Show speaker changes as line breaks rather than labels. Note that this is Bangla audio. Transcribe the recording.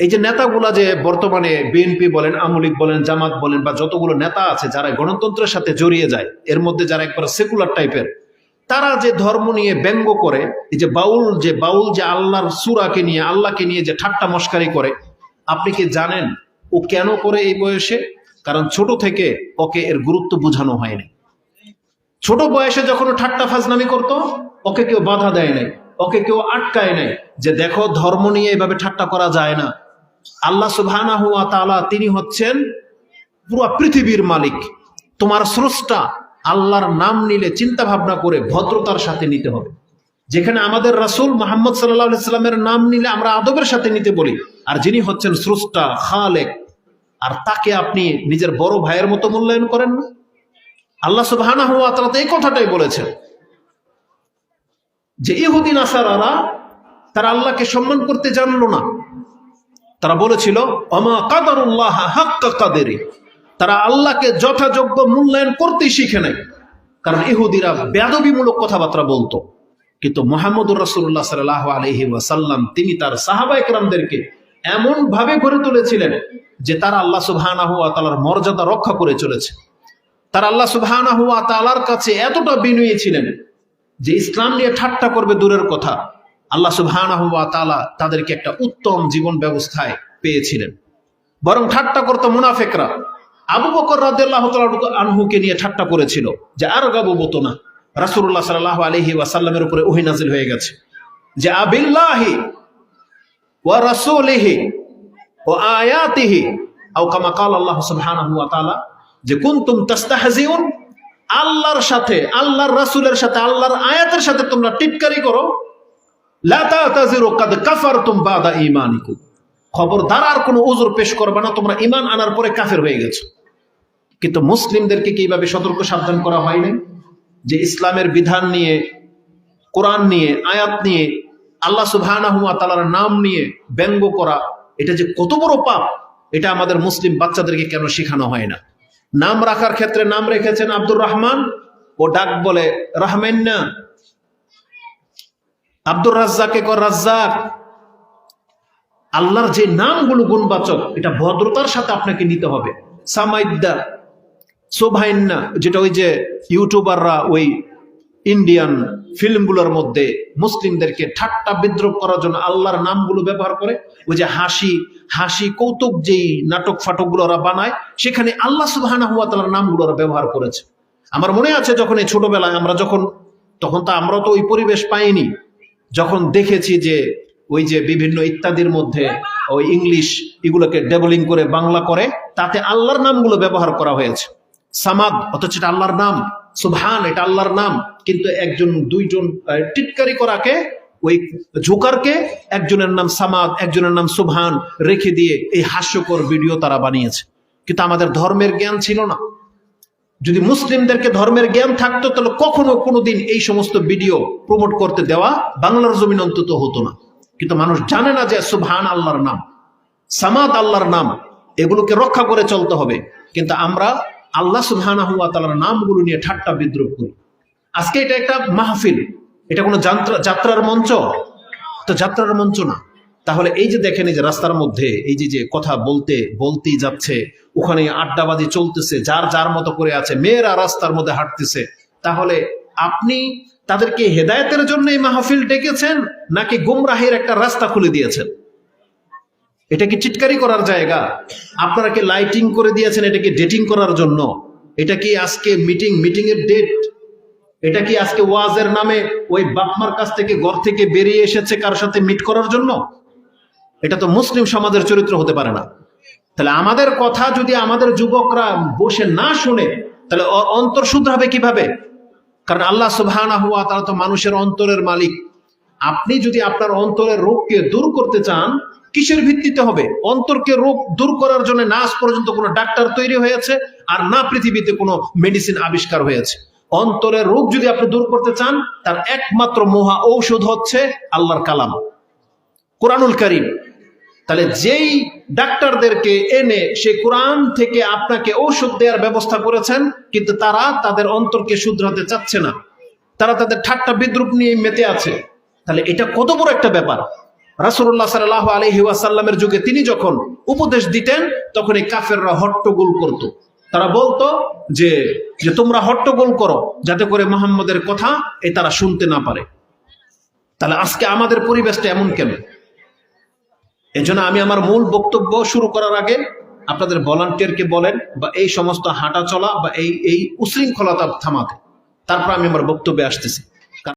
এই যে নেতাগুলা যে বর্তমানে বিএনপি বলেন আমলিক বলেন, জামাত বলেন বা যতগুলো নেতা আছে যারা গণতন্ত্রের সাথে জড়িয়ে যায়, এর মধ্যে যারা একবার সেকুলার টাইপের তারা যে ধর্ম নিয়ে ব্যঙ্গ করে, এই যে বাউল যে বাউল যে আল্লাহর সুরাকে নিয়ে, আল্লাহকে নিয়ে যে ঠাট্টা মস্কারি করে, আপনি কি জানেন ও কেন করে এই বয়সে? কারণ ছোট থেকে ওকে এর গুরুত্ব বোঝানো হয়নি। ছোট বয়সে যখন ঠাট্টা ফাজনামি করত, ওকে কেউ বাধা দেয় নাই, ওকে কেউ আটকায় নাই যে দেখো ধর্ম নিয়ে এভাবে ঠাট্টা করা যায় না। আল্লাহ সুবহানাহু হুয়া তাআলা তিনি হচ্ছেন পুরো পৃথিবীর মালিক। তোমার স্রষ্টা আল্লাহর নাম নিলে চিন্তা ভাবনা করে ভদ্রতার সাথে নিতে হবে। যেখানে আমাদের রাসূল মোহাম্মদ সাল্লাহ সাল্লামের নাম নিলে আমরা আদবের সাথে নিতে বলি। আর যিনি হচ্ছেন স্রষ্টা, খালেক, আর তাকে আপনি নিজের বড় ভাইয়ের মতো মূল্যায়ন করেন না। আল্লাহ সুবহানাহু ওয়া তাআলা তো এই কথাটাই বলেছেন। যে ইহুদিন নাসারারা তারা আল্লাহকে সম্মান করতে জানলো না। তারা বলেছিল, অমা কাদারুল্লাহ হাক্কা কাদেরি। তারা আল্লাহকে যথাযোগ্য মূল্যায়ন করতেই শিখে নাই। কারণ ইহুদিরা বেদবিমূলক কথাবার্তা বলতো। কিন্তু মোহাম্মদুর রসুল্লাহ সাল্লাহ আলহি ওয়াসাল্লাম, তিনি তার সাহাবা একরামদেরকে এমন ভাবে গড়ে তুলেছিলেন যে তারা আল্লাহ সুবহানাহু ওয়া তাআলার মর্যাদা রক্ষা করে চলেছে। তারা আল্লাহ সুবহানাহু ওয়া তাআলার কাছে এতটা বিনয়ী ছিলেন যে ইসলাম নিয়ে ঠাট্টা করবে দূরের কথা। আল্লাহ ওয়া তাদেরকে একটা উত্তম জীবন ব্যবস্থায় পেয়েছিলেন। বরং ঠাট্টা করতো মুনাফেকরা। আবু বকর রাদিয়াল্লাহু আনহুকে নিয়ে ঠাট্টা করেছিল যে আর গাবো বতো না। রাসূলুল্লাহ সাল্লাল্লাহু আলাইহি ওয়াসাল্লামের উপরে ওহী নাজিল হয়ে গেছে। যে আবিল্লাহি ওয়া রাসূলিহি ওয়া আয়াতিহি আও কামা যে আল্লাহর সাথে, আল্লাহর রাসূলের সাথে, আল্লাহর আয়াতের সাথে তোমরা টিটকারি করো কোনো পেশ না, তোমরা ঈমান আনার পরে কাফের কিন্তু মুসলিমদেরকে সতর্ক সাবধান করা হয়নি যে ইসলামের বিধান নিয়ে, কোরআন নিয়ে, আয়াত নিয়ে, আল্লাহ সুবহানাহু ওয়া নাম নিয়ে ব্যঙ্গ করা, এটা যে কত বড় পাপ, এটা আমাদের মুসলিম বাচ্চাদেরকে কেন শেখানো হয় না? নাম রাখার ক্ষেত্রে নাম রেখেছেন আব্দুর রহমান, ও ডাক বলে রহমান্না। আব্দুর রাজ্জাকে কর রাজ্জাক। আল্লাহর যে নামগুলো গুণবাচক, এটা ভদ্রতার সাথে আপনাকে নিতে হবে। সামাইদ্দা সোভাইন্না, যেটা ওই যে ইউটিউবাররা ওই ইন্ডিয়ান ফিল্মগুলোর মধ্যে মুসলিমদেরকে ঠাট্টা বিদ্রোহ করার জন্য আল্লাহর নামগুলো ব্যবহার করে, ওই যে হাসি হাসি কৌতুক যেই নাটক ফাটকগুলো ওরা বানায়, সেখানে আল্লাহ সুবাহানা হুয়া তালার নামগুলো ওরা ব্যবহার করেছে। আমার মনে আছে যখন এই ছোটবেলায় আমরা যখন, তখন তো আমরা তো ওই পরিবেশ পাইনি। যখন দেখেছি যে ওই যে বিভিন্ন ইত্যাদির মধ্যে ওই ইংলিশ এগুলোকে ডেবলিং করে বাংলা করে, তাতে আল্লাহর নামগুলো ব্যবহার করা হয়েছে। সামাদ, অথচ এটা আল্লাহর নাম। সুবহান, এটা আল্লাহর নাম। কিন্তু একজন, দুইজন টিটকারি করাকে, ওই জোকারকে একজনের নাম সামাদ, একজনের নাম সুবহান রেখে দিয়ে এই হাস্যকর ভিডিও তারা বানিয়েছে। কিন্তু আমাদের ধর্মের জ্ঞান ছিল না। যদি মুসলিমদেরকে ধর্মের জ্ঞান থাকতো, তাহলে কখনো কোনোদিন এই সমস্ত ভিডিও প্রমোট করতে দেওয়া বাংলার জমিন অন্তত হতো না। কিন্তু মানুষ জানে না যে সুবহান আল্লাহর নাম, সামাদ আল্লাহর নাম, এগুলোকে রক্ষা করে চলতে হবে। কিন্তু আমরা আল্লাহ তাআলার নামগুলো নিয়ে ঠাট্টা বিদ্রোহ করি। আজকে এটা একটা মাহফিল, এটা কোনো যাত্রা যাত্রার মঞ্চ? তো যাত্রার মঞ্চ না। তাহলে এই যে দেখেন এই যে রাস্তার মধ্যে, এই যে যে কথা বলতে, বলতেই যাচ্ছে, ওখানে আড্ডাবাজি চলতেছে, যার যার মতো করে আছে, মেয়েরা রাস্তার মধ্যে হাঁটতেছে, তাহলে আপনি তাদেরকে হেদায়েতের জন্য এই মাহফিল ডেকেছেন নাকি গুমরাহের একটা রাস্তা খুলে দিয়েছেন? এটা কি চিটকারি করার জায়গা? আপনারা কি লাইটিং করে দিয়েছেন? এটা কি ডেটিং করার জন্য? এটা কি আজকে মিটিং মিটিং এর ডেট? এটা কি আজকে ওয়াজের নামে ওই বাপমার কাছ থেকে ঘর থেকে বেরিয়ে এসেছে কার সাথে মিট করার জন্য? এটা তো মুসলিম সমাজের চরিত্র হতে পারে না। তাহলে আমাদের কথা যদি আমাদের যুবকরা বসে না শুনে, তাহলে অন্তর শুধরাবে কীভাবে? কারণ আল্লাহ সুবহানাহু ওয়া তাআলা তো মানুষের অন্তরের মালিক। আপনি যদি আপনার অন্তরের রোগকে দূর করতে চান, কিসের ভিত্তিতে হবে? অন্তরকে রোগ দূর করার জন্য না আজ পর্যন্ত কোনো ডাক্তার তৈরি হয়েছে, আর না পৃথিবীতে কোনো মেডিসিন আবিষ্কার হয়েছে। অন্তরের রোগ যদি আপনি দূর করতে চান, তার একমাত্র মহা ঔষধ হচ্ছে আল্লাহর কালাম। কোরআনুল করিম। তাহলে যেই ডাক্তারদেরকে এনে সে কোরআন থেকে আপনাকে ঔষধ দেওয়ার ব্যবস্থা করেছেন, কিন্তু তারা তাদের অন্তরকে শুধরাতে চাচ্ছে না। তারা তাদের ঠাট্টা বিদ্রুপ নিয়ে মেতে আছে। তাহলে এটা কত বড় একটা ব্যাপার। রাসুল্লাহ সাল্লাহ আলহি যুগে তিনি যখন উপদেশ দিতেন তখন এই কাফেররা হট্টগোল করত। তারা বলতো যে যে তোমরা হট্টগোল করো, যাতে করে মোহাম্মদের কথা এ তারা শুনতে না পারে। তাহলে আজকে আমাদের পরিবেশটা এমন কেন? এজন্য আমি আমার মূল বক্তব্য শুরু করার আগে আপনাদের ভলান্টিয়ারকে বলেন বা এই সমস্ত হাঁটা চলা বা এই এই উশৃঙ্খলতা থামাতে। তারপর আমি আমার বক্তব্যে আসতেছি।